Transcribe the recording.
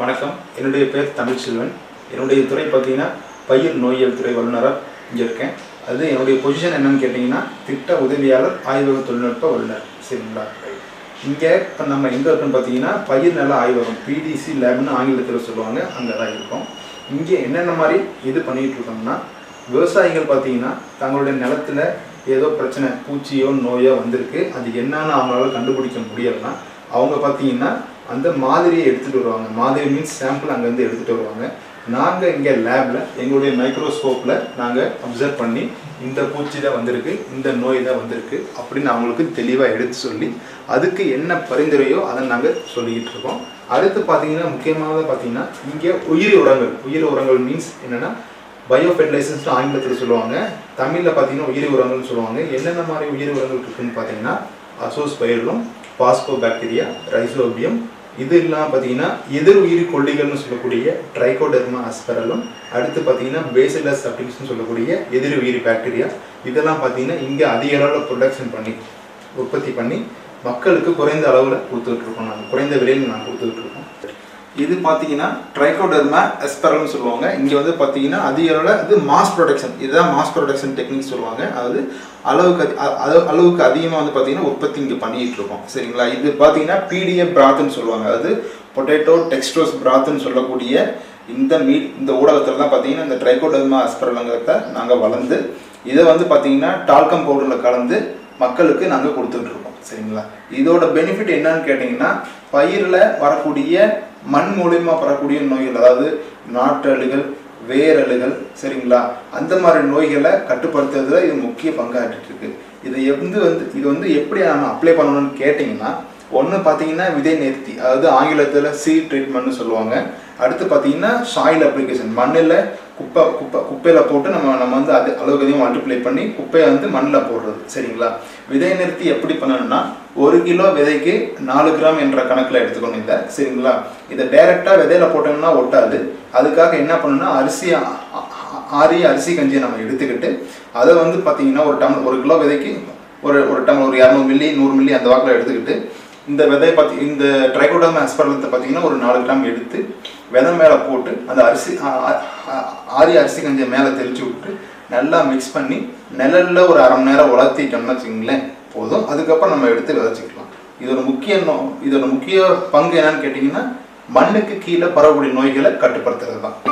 வணக்கம். என்னுடைய பேர் தமிழ்ச்செல்வன். என்னுடைய துறை பார்த்தீங்கன்னா பயிர் நோயியல் துறை வல்லுநராக இங்கே இருக்கேன். அது என்னுடைய பொசிஷன் என்னன்னு கேட்டிங்கன்னா திட்ட உதவியாளர் ஆய்வக தொழில்நுட்ப வல்லுநர். சரிங்களா? இங்கே இப்போ நம்ம எங்கே இருக்கோம்னு பார்த்தீங்கன்னா பயிர் நல ஆய்வகம் பிடிசி லேப்னு ஆங்கிலத்தில் சொல்லுவாங்க. அங்கே தான் இருக்கும். இங்கே என்னென்ன மாதிரி இது பண்ணிகிட்டு இருக்கோம்னா விவசாயிகள் பார்த்தீங்கன்னா தங்களுடைய நிலத்துல ஏதோ பிரச்சனை பூச்சியோ நோயோ வந்திருக்கு. அது என்னன்னு அவங்களால கண்டுபிடிக்க முடியலைன்னா அவங்க பார்த்தீங்கன்னா அந்த மாதிரியை எடுத்துகிட்டு வருவாங்க. மாதிரி மீன்ஸ் சாம்பிள் அங்கேருந்து எடுத்துகிட்டு வருவாங்க. நாங்கள் இங்கே லேபில் எங்களுடைய மைக்ரோஸ்கோப்பில் நாங்கள் அப்சர்வ் பண்ணி இந்த பூச்சி தான் வந்திருக்கு இந்த நோய் தான் வந்திருக்கு அப்படின்னு அவங்களுக்கு தெளிவாக எடுத்து சொல்லி அதுக்கு என்ன பரிந்துரையோ அதை நாங்கள் சொல்லிக்கிட்டு இருக்கோம். அடுத்து பார்த்தீங்கன்னா முக்கியமானதாக பார்த்தீங்கன்னா இங்கே உயிரி உரங்கள். உயிரி உரங்கள் மீன்ஸ் என்னென்னா பயோ ஃபெர்டிலைசர்ஸ் ஆங்கிலத்தில் சொல்லுவாங்க. தமிழில் பார்த்தீங்கன்னா உயிரி உரங்கள்னு சொல்லுவாங்க. என்னென்ன மாதிரி உயிரி உரங்கள் இருக்குதுன்னு பார்த்தீங்கன்னா அசோஸ் பயிரும் பாஸ்போ பாக்டீரியா ரைசோபியம் இது இல்லாமல் பார்த்தீங்கன்னா எதிர் உயிரி கொல்லிகள்னு சொல்லக்கூடிய ட்ரைகோடெர்மா அஸ்பரலும் அடுத்து பார்த்தீங்கன்னா பேசிலஸ் அப்படின்னு சொல்லக்கூடிய எதிர் உயிரி பாக்டீரியா இதெல்லாம் பார்த்தீங்கன்னா இங்கே அதிக அளவில் ப்ரொடக்ஷன் பண்ணி உற்பத்தி பண்ணி மக்களுக்கு குறைந்த அளவில் கொடுத்துட்ருக்கோம் நாங்கள் குறைந்த விலையில் நாங்கள் கொடுத்துட்ருக்கோம் இது பார்த்தீங்கன்னா ட்ரைகோடர்மா எஸ்பரல்னு சொல்லுவாங்க. இங்கே வந்து பார்த்தீங்கன்னா அதிக அளவில் இது மாஸ் ப்ரொடக்ஷன் இதுதான் மாஸ் ப்ரொடக்ஷன் டெக்னிக் சொல்லுவாங்க. அதாவது அளவுக்கு அளவு- அளவுக்கு அதிகமாக வந்து பார்த்தீங்கன்னா உற்பத்தி இங்கே பண்ணிகிட்டு இருக்கோம். சரிங்களா? இது பார்த்தீங்கன்னா பிடிஎஃப் பிராத்துன்னு சொல்லுவாங்க. அதாவது பொட்டேட்டோ டெக்ஸ்ட்ரோஸ் பிராத்துன்னு சொல்லக்கூடிய இந்த மீட் இந்த ஊடகத்தில் தான் பார்த்தீங்கன்னா இந்த ட்ரைகோடெர்மா அஸ்பரலங்கிறத நாங்கள் வளர்ந்து இதை வந்து பார்த்தீங்கன்னா டால்கம் பவுடரில் கலந்து மக்களுக்கு நாங்கள் கொடுத்துட்ருக்கோம் சரிங்களா? இதோட பெனிஃபிட் என்னன்னு கேட்டிங்கன்னா பயிரில் வரக்கூடிய மண் மூலியமாக பரக்கூடிய நோய்கள் அதாவது நாட்டழுகள் வேரழுகள் சரிங்களா? அந்த மாதிரி நோய்களை கட்டுப்படுத்துறதுல இது முக்கிய பங்காற்றிட்டு இருக்கு இதை எந்த வந்து இது வந்து எப்படி நம்ம அப்ளை பண்ணணும்னு கேட்டிங்கன்னா ஒன்று பார்த்தீங்கன்னா விதை நேர்த்தி அதாவது ஆங்கிலத்தில் சீட் ட்ரீட்மெண்ட்னு சொல்லுவாங்க. அடுத்து பார்த்தீங்கன்னா சாயில் அப்ளிகேஷன் மண்ணில் குப்பை குப்பை குப்பையில் போட்டு நம்ம நம்ம வந்து அது அளவுக்கு அதிகம் மல்டிப்ளை பண்ணி குப்பையை வந்து மண்ணில் போடுறது. சரிங்களா? விதை நிறுத்தி எப்படி பண்ணணும்னா ஒரு கிலோ விதைக்கு நாலு கிராம் என்ற கணக்கில் எடுத்துக்கணும் இதை. சரிங்களா? இதை டைரெக்டாக விதையில் போட்டோம்னா ஒட்டாது. அதுக்காக என்ன பண்ணணும்னா அரிசி ஆறி அரிசி கஞ்சியை நம்ம எடுத்துக்கிட்டு அதை வந்து பார்த்தீங்கன்னா ஒரு டம்ளர் ஒரு கிலோ விதைக்கு ஒரு ஒரு டம்ளர் ஒரு இரநூறு மில்லி நூறு மில்லி அந்த வாக்கில் எடுத்துக்கிட்டு இந்த விதையை பார்த்தி இந்த ட்ரைகோடர்ம் ஆஸ்பரலத்தை பார்த்தீங்கன்னா ஒரு நாலு கிராம் எடுத்து விதை மேலே போட்டு அந்த அரிசி ஆரி ஆரிய அரிசி கஞ்சியை மேலே தெளிச்சு விட்டு நல்லா மிக்ஸ் பண்ணி நிழலில் ஒரு அரை மணி நேரம் உலர்த்திட்டோம்னு வச்சுங்களேன் போதும். அதுக்கப்புறம் நம்ம எடுத்து விதைச்சிக்கலாம். இதோட முக்கிய நோ- இதோட முக்கிய பங்கு என்னன்னு கேட்டிங்கன்னா மண்ணுக்கு கீழே பரவக்கூடிய நோய்களை கட்டுப்படுத்துறது தான்